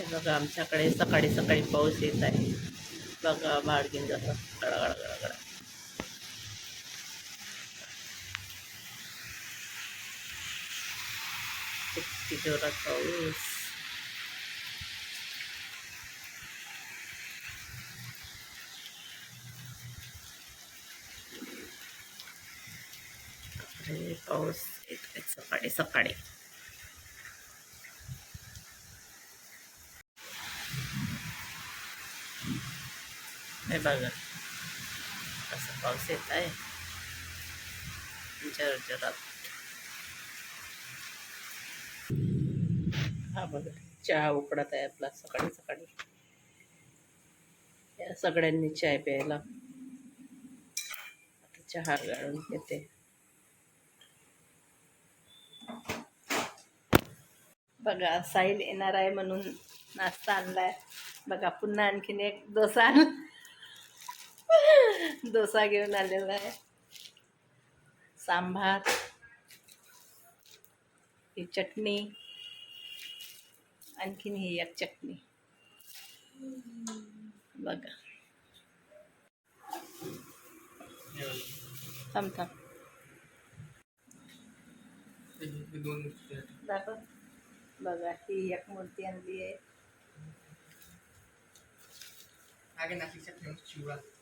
हे बघा आमच्याकडे सकाळी सकाळी पाऊस येत आहे. बघा बाळगीन जातात गडगड गडगड. किती जोरात पाऊस. पाऊस येत आहे सकाळी सकाळी. हे बघा कसा पाऊस येत आहे. जर जरात हा बघा चहा उकडत आहे आपला सकाळी सकाळी. या सगळ्यांनी चाय प्यायला. आता चहा गाळून येते बघा साहिल येणार आहे म्हणून नाश्ता आणलाय. बघा पुन्हा आणखीन एक डोसा आणला. डोसा घेऊन आलेला आहे सांभार ही चटणी एक चटणी बघा। ही एक मूर्ती आणली आगे नाशिकच्या फ़ेमस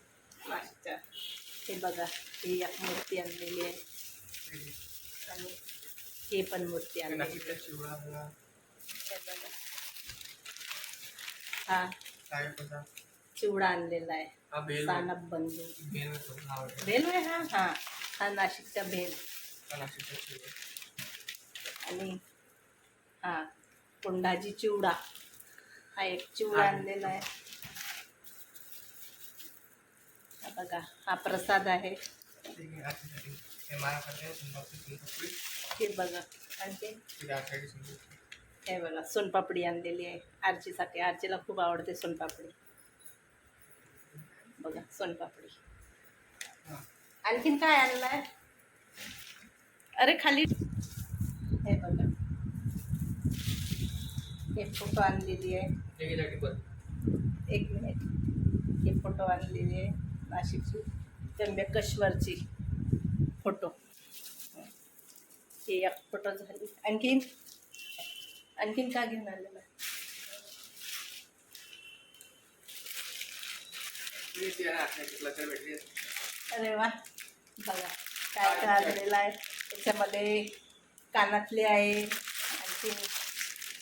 नाश्ता हे बघा ही एक मूर्ती आणलेली आहे. आणि ही पण मूर्ती आणलेली आहे. हे बघा. हा चिवडा आणलेला आहे. हा सानप बंधू. भेल आहे हा हा. हा नाशिकचा भेल आणि हा कोंडाजी चिवडा. हा एक चिवडा. आणलेला आहे. बघा हा प्रसाद आहे. हे बघा आणखी बघा सोनपापडी आणलेली आहे आरचीसाठी आरचीला खूप आवडते सोनपापडी. बघा सोनपापडी. आणखीन काय आणलं आहे अरे खाली हे बघा. हे फ़ोटो आणलेली आहे. एक मिनिट. हे फ़ोटो आणलेली आहे. नाशिकची त्र्यंबकेश्वरची फोटो. हे एक फोटो झाली. आणखीन? आणखीन का घेऊन आलेला भेटली अरे वा. बघा काय काय आणलेलं आहे. त्याच्यामध्ये कानातले आहे आणखीन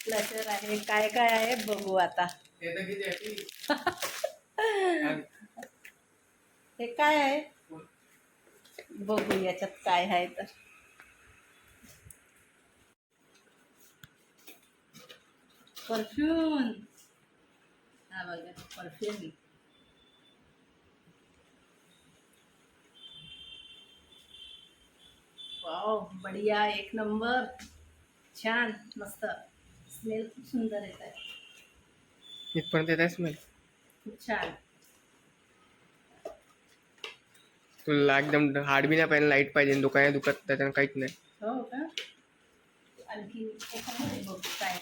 क्लचर आहे. काय काय आहे बघू आता. हे आहे काय आहे? बघू याच्यात काय आहे तर. परफ्यूम. हा बघा परफ्यूम. वाव बढिया एक नंबर. छान मस्त. स्मेल खूप सुंदर येत आहे. इथपर्यंत येत आहेस मला खूप छान. तुला एकदम हार्ड बी नाही पाहिजे लाइट पाहिजे दुकानात दुखत त्याच्यानं काहीच नाही. हो का? आणखी काय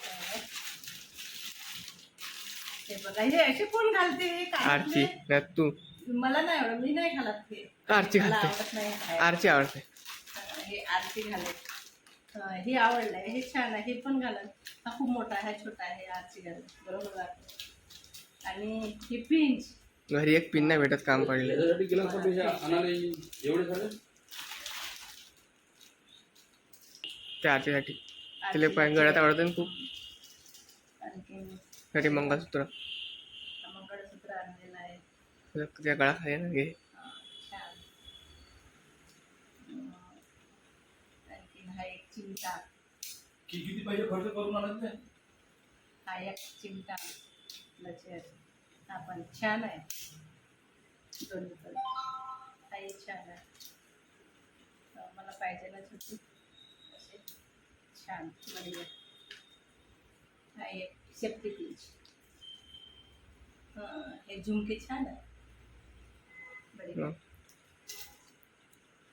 बघा हे असे कोण घालते? हे काय आरची? नाही तू. मला नाही आवडत मी नाही घालत हे आरची मला आवडत नाही खायला. आरची आवडते. हा, आरती घालत. हा, हे आवडलंय हे छान आहे हे पण घालत. हा खूप मोठा आहे हा छोटा आहे आरची घालत. बरोबर? आणि ही पिंच. घरी एक पिन नाही भेटत काम पडले त्या आरतीसाठी. तिला पाय गळ्यात आवडतं ना खूप. साठी मंगळसूत्र. त्या गळा खाली ना घे किती पैसे खर्च करून आणत नाही हा एक चिमटा. लचर हा पण छान आहे. दोन्ही पण. हाही छान आहे. मला पाहिजे ना छोटी. असे छान बढिया. हा एक सेफ्टी पिंच. हां हे झुमके छान आहे. बढिया. हं.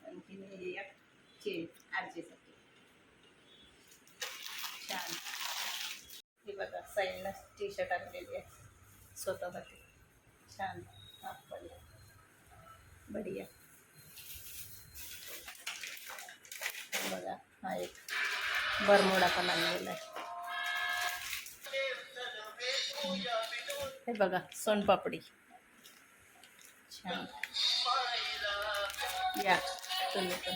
आणखीन हे एक चेन आरजेसाठी छान. हे बघा साईडनं टी शर्ट आणलेली आहे. स्वतःसाठी छान हाफवाली बढिया। बघा, हा एक बरमोडा पण आणलेला आहे. हे बघा, सोनपापडी. छान. या, तुम्ही पण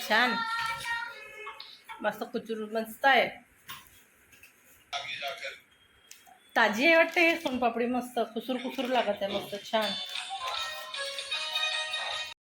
छान. मस्त कुचूर मस्त आहे. ताजी आहे वाटते हे सोनपापडी मस्त कुसूर कुसूर लागत आहे मस्त छान.